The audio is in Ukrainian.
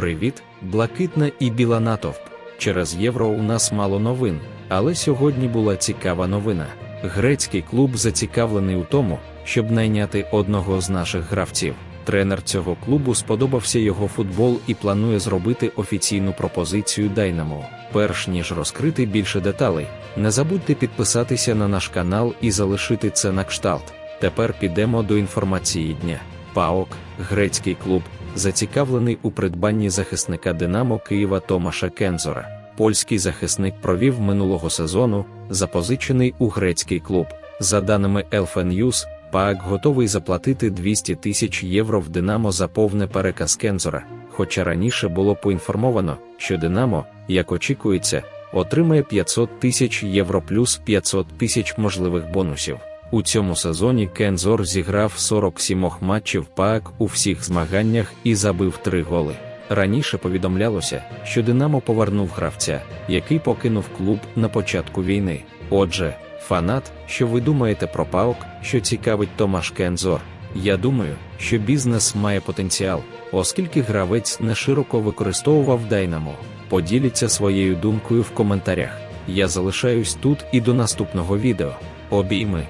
Привіт, блакитна і біла натовп. Через євро у нас мало новин, але сьогодні була цікава новина. Грецький клуб зацікавлений у тому, щоб найняти одного з наших гравців. Тренер цього клубу сподобався його футбол і планує зробити офіційну пропозицію Дайнамо. Перш ніж розкрити більше деталей, не забудьте підписатися на наш канал і залишити це на кшталт. Тепер підемо до інформації дня. ПАОК, грецький клуб, зацікавлений у придбанні захисника Динамо Києва Томаша Кензора. Польський захисник провів минулого сезону, запозичений у грецький клуб. За даними Elfen ПАОК готовий заплатити 200 тисяч євро в Динамо за повне переказ Кензора. Хоча раніше було поінформовано, що Динамо, як очікується, отримає 500 тисяч євро плюс 500 тисяч можливих бонусів. У цьому сезоні Кензор зіграв 47 матчів ПААК у всіх змаганнях і забив 3 голи. Раніше повідомлялося, що Динамо повернув гравця, який покинув клуб на початку війни. Отже, фанат, що ви думаєте про ПАОК, що цікавить Томаш Кензор? Я думаю, що бізнес має потенціал, оскільки гравець не широко використовував Дайнамо. Поділіться своєю думкою в коментарях. Я залишаюсь тут і до наступного відео. Обійми.